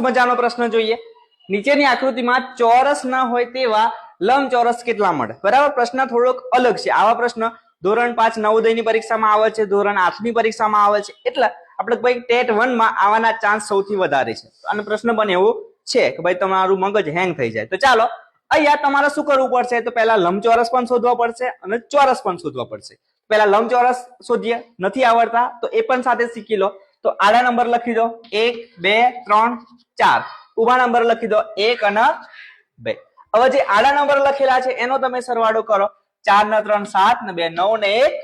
મજાનો પ્રશ્ન જોઈએ. નીચેની આકૃતિમાં ચોરસ ન હોય તેવા લંબચોરસ કેટલા મળે? બરાબર? પ્રશ્ન થોડોક અલગ છે. આવા પ્રશ્ન ધોરણ પાંચ નવોદયની પરીક્ષામાં આવે છે, ધોરણ આઠની પરીક્ષામાં આવે છે. એટલે આપણે ભાઈ ટેટ વનમાં આવવાના ચાન્સ સૌથી વધારે છે. અને પ્રશ્ન બને એવું છે કે ભાઈ તમારું મગજ હેંગ થઈ જાય. તો ચાલો, અહીંયા તમારે શું કરવું પડશે? તો પહેલા લંબચોરસ પણ શોધવા પડશે અને ચોરસ પણ શોધવા પડશે. પહેલા લંબચોરસ શોધીએ. નથી આવડતા? તો એ પણ સાથે શીખી લો. તો આડા નંબર લખી દો. એક, બે, ત્રણ ચાર. ઊભા નંબર લખી દો એક અને બે. હવે જે આડા નંબર લખેલા છે, એનો તમે સરવાળો કરો. ચાર ને ત્રણ સાત ને બે નવ ને એક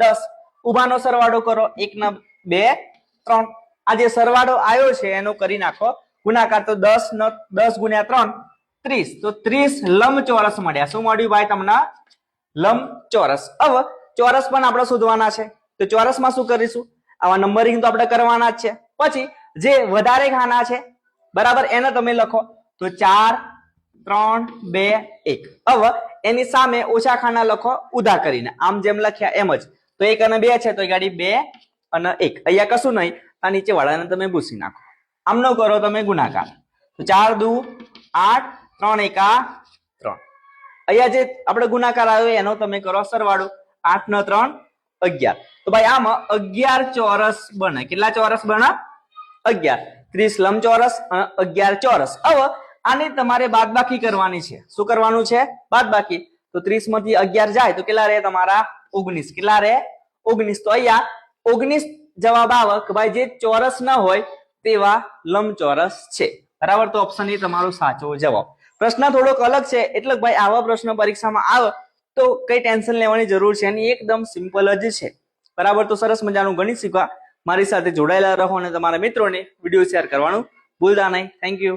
દસ. ઉભાનો સરવાળો કરો. એક ને બે ત્રણ. આ જે સરવાળો આવ્યો છે, એનો કરી નાખો. ગુણાકાર તો દસ ન દસ ગુણ્યા ત્રણ, ત્રીસ. તો ત્રીસ લંબચોરસ મળ્યા. શું મળ્યું ભાઈ તમને? લંબચોરસ. હવે ચોરસ પણ આપણે શોધવાના છે. તો ચોરસમાં શું કરીશું? આવા નંબરિંગ તો આપણે કરવાના જ છે. પછી જે વધારે ખાના છે બરાબર? એને તમે લખો. તો ચાર, ત્રણ, બે, એક. હવે એની સામે ઓછા ખાના લખો ઉધા કરીને. આમ જેમ લખ્યા એમ જ. તો એક અને બે છે, તો ગાડી બે અને એક. અહીંયા કશું નહીં, આ નીચે વાળાને તમે ભૂસી નાખો. આમ ન કરો, તમે ગુણાકાર. તો ચાર, દુ, આઠ, ત્રણ, એકા ત્રણ. અહીંયા જે આપણે ગુણાકાર આવ્યો, એનો તમે કરો સરવાળો. આઠ ન ત્રણ, અગિયાર. તો ભાઈ આમાં અગિયાર ચોરસ બને. કેટલા ચોરસ બને? અગિયાર. ત્રીસ લંબચોરસ ચોરસ અગિયાર ચોરસ. હવે આની તમારે બાદબાકી કરવાની છે. શું કરવાનું છે? બાદબાકી. તો ત્રીસમાંથી અગિયાર જાય તો કેટલા રહે તમારા? ઓગણીસ. કેટલા રહે? ઓગણીસ. તો અહીંયા ઓગણીસ જવાબ આવે કે ભાઈ જે ચોરસ ન હોય તેવા લંબચોરસ છે. બરાબર? તો ઓપ્શન એ તમારો સાચો જવાબ. પ્રશ્ન થોડોક અલગ છે. એટલે ભાઈ આવા પ્રશ્ન પરીક્ષામાં આવે તો કઈ ટેન્શન લેવાની જરૂર છે એની એકદમ સિમ્પલ જ છે. બરાબર? તો સરસ મજાનું ગણિત શીખવા. મારી સાથે જોડાયેલા રહો અને તમારા મિત્રોને વીડિયો શેર કરવાનું ભૂલતા નહીં. Thank you